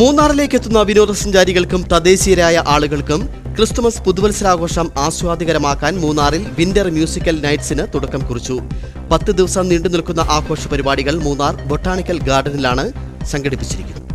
മൂന്നാറിലേക്ക് എത്തുന്ന വിനോദസഞ്ചാരികൾക്കും തദ്ദേശീയരായ ആളുകൾക്കും ക്രിസ്തുമസ് പുതുവത്സരാഘോഷം ആസ്വാദികരമാക്കാൻ മൂന്നാറിൽ വിന്റർ മ്യൂസിക്കൽ നൈറ്റ്സിന് തുടക്കം കുറിച്ചു. പത്ത് ദിവസം നീണ്ടു നിൽക്കുന്ന ആഘോഷ പരിപാടികൾ മൂന്നാർ ബൊട്ടാണിക്കൽ ഗാർഡനിലാണ് സംഘടിപ്പിച്ചിരിക്കുന്നത്.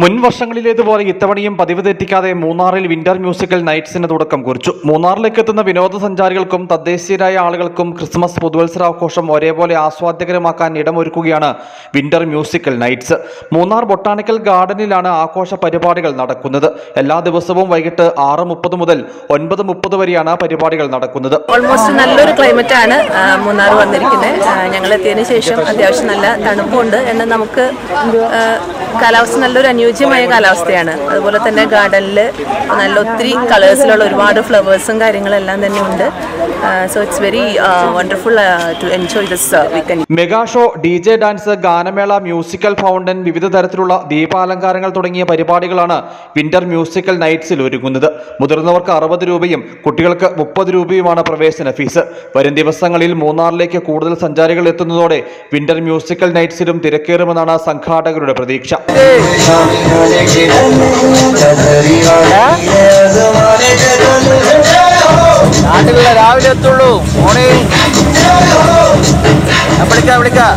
മുൻ വർഷങ്ങളിലേതുപോലെ ഇത്തവണയും പതിവ് തെറ്റിക്കാതെ മൂന്നാറിൽ വിന്റർ മ്യൂസിക്കൽ നൈറ്റ്സിന് തുടക്കം കുറിച്ചു. മൂന്നാറിലേക്ക് എത്തുന്ന വിനോദസഞ്ചാരികൾക്കും തദ്ദേശീയരായ ആളുകൾക്കും ക്രിസ്മസ് പുതുവത്സരാഘോഷം ഒരേപോലെ ആസ്വാദ്യകരമാക്കാൻ ഇടമൊരുക്കുകയാണ് winter musical nights. Munnar botanical ഗാർഡനിലാണ് ആഘോഷ പരിപാടികൾ നടക്കുന്നത്. എല്ലാ ദിവസവും വൈകിട്ട് ആറ് മുപ്പത് മുതൽ ഒൻപത് മുപ്പത് വരെയാണ് പരിപാടികൾ നടക്കുന്നത്. ഓൾമോസ്റ്റ് നല്ലൊരു ക്ലൈമറ്റ് ആണ് മൂന്നാർ വന്നിരിക്കുന്നത് ഞങ്ങൾ എത്തിയതിനു ശേഷം അത്യാവശ്യം നല്ല തണുപ്പുണ്ട് എന്നാൽ നമുക്ക് കാലാവസ്ഥ നല്ലൊരു അനുയോജ്യമായ കാലാവസ്ഥയാണ്. അതുപോലെ തന്നെ ഗാർഡനിൽ നല്ല ഒത്തിരി കളേഴ്സിലുള്ള ഒരുപാട് ഫ്ലവേഴ്സും കാര്യങ്ങളെല്ലാം തന്നെ ഉണ്ട്. So it's very wonderful to enjoy this weekend mega show D J dance ഗാനമേള മ്യൂസിക്കൽ ഫൗണ്ടൻ വിവിധ തരത്തിലുള്ള ദീപാലങ്കാരങ്ങൾ തുടങ്ങിയ പരിപാടികളാണ് വിന്റർ മ്യൂസിക്കൽ നൈറ്റ്സിൽ ഒരുങ്ങുന്നത്. മുതിർന്നവർക്ക് അറുപത് രൂപയും കുട്ടികൾക്ക് മുപ്പത് രൂപയുമാണ് പ്രവേശന ഫീസ്. വരും ദിവസങ്ങളിൽ മൂന്നാറിലേക്ക് കൂടുതൽ സഞ്ചാരികൾ എത്തുന്നതോടെ വിന്റർ മ്യൂസിക്കൽ നൈറ്റ്സിലും തിരക്കേറുമെന്നാണ് സംഘാടകരുടെ പ്രതീക്ഷ. രാവിലെ എത്തുള്ളൂ. മോണേ വിളിക്കാം വിളിക്കാം.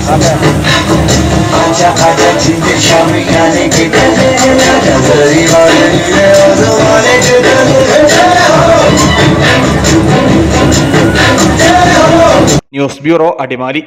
News bureau Adimali.